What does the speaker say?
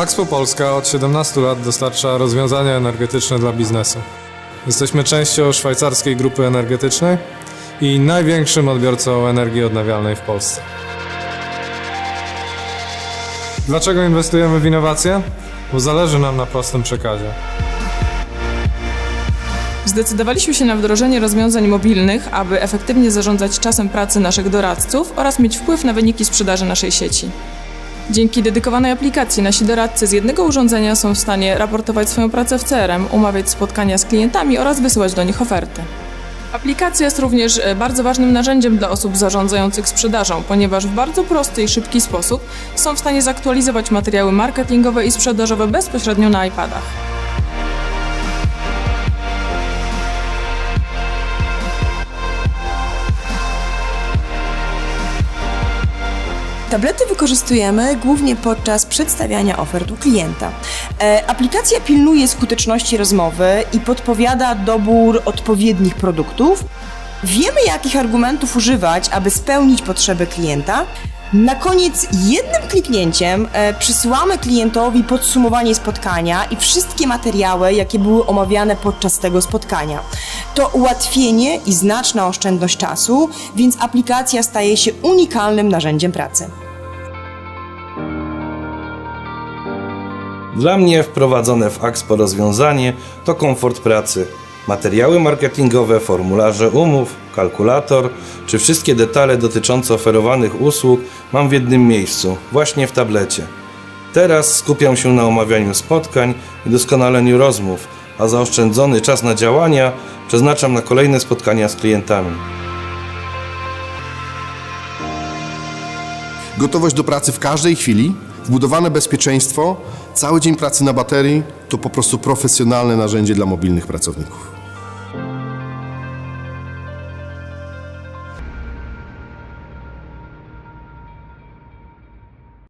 Axpo Polska od 17 lat dostarcza rozwiązania energetyczne dla biznesu. Jesteśmy częścią szwajcarskiej grupy energetycznej i największym odbiorcą energii odnawialnej w Polsce. Dlaczego inwestujemy w innowacje? Bo zależy nam na prostym przekazie. Zdecydowaliśmy się na wdrożenie rozwiązań mobilnych, aby efektywnie zarządzać czasem pracy naszych doradców oraz mieć wpływ na wyniki sprzedaży naszej sieci. Dzięki dedykowanej aplikacji nasi doradcy z jednego urządzenia są w stanie raportować swoją pracę w CRM, umawiać spotkania z klientami oraz wysyłać do nich oferty. Aplikacja jest również e, bardzo ważnym narzędziem dla osób zarządzających sprzedażą, ponieważ w bardzo prosty i szybki sposób są w stanie zaktualizować materiały marketingowe i sprzedażowe bezpośrednio na iPadach. Tablety wykorzystujemy głównie podczas przedstawiania ofert u klienta. E, aplikacja pilnuje skuteczności rozmowy i podpowiada dobór odpowiednich produktów. Wiemy, jakich argumentów używać, aby spełnić potrzeby klienta. Na koniec jednym kliknięciem e, przysyłamy klientowi podsumowanie spotkania i wszystkie materiały, jakie były omawiane podczas tego spotkania. To ułatwienie i znaczna oszczędność czasu, więc aplikacja staje się unikalnym narzędziem pracy. Dla mnie wprowadzone w Axpo rozwiązanie to komfort pracy. Materiały marketingowe, formularze umów, kalkulator czy wszystkie detale dotyczące oferowanych usług mam w jednym miejscu, właśnie w tablecie. Teraz skupiam się na omawianiu spotkań i doskonaleniu rozmów, a zaoszczędzony czas na działania przeznaczam na kolejne spotkania z klientami. Gotowość do pracy w każdej chwili, wbudowane bezpieczeństwo, cały dzień pracy na baterii to po prostu profesjonalne narzędzie dla mobilnych pracowników.